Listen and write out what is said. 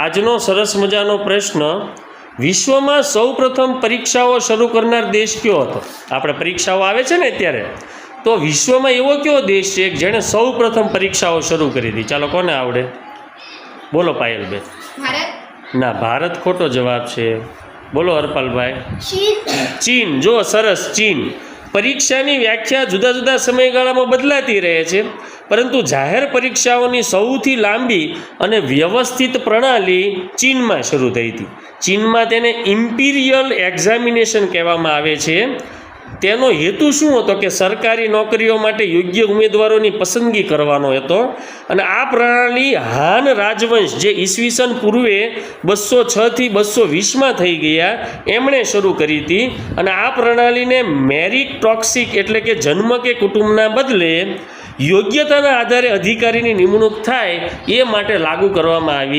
આજનો સરસ મજાનો પ્રશ્ન વિશ્વમાં સૌપ્રથમ પરીક્ષાઓ શરૂ કરનાર દેશ કયો હતો? આપણે પરીક્ષાઓ આવે છે ને અત્યારે? તો વિશ્વમાં એવો કયો દેશ છે જેણે સૌપ્રથમ પરીક્ષાઓ શરૂ કરી હતી ચાલો કોને આવડે? બોલો પાયલબેન ના ભારત ખોટો જવાબ છે. બોલો હરપાલભાઈ. ચીન. ચીન. જો સરસ ચીન. પરીક્ષાની વ્યાખ્યા જુદા જુદા સમયગાળામાં બદલાતી રહે છે, પરંતુ જાહેર પરીક્ષાઓની સૌથી લાંબી અને વ્યવસ્થિત પ્રણાલી ચીનમાં શરૂ થઈ હતી. ચીનમાં તેને ઇમ્પિરિયલ એક્ઝામિનેશન કહેવામાં આવે છે. તેનો હેતુ શું હતો કે સરકારી નોકરીઓ માટે યોગ્ય ઉમેદવારોની પસંદગી કરવાનો હતો અને આ પ્રણાલી હાન રાજવંશ જે ઈસવીસન પૂર્વે બસો છથી બસો વીસમાં થઈ ગયા, એમણે શરૂ કરી હતી. અને આ પ્રણાલીને મેરિટ ટોક્સિક એટલે કે જન્મ કે કુટુંબના બદલે યોગ્યતાના આધારે અધિકારીની નિમણૂક થાય એ માટે લાગુ કરવામાં આવી.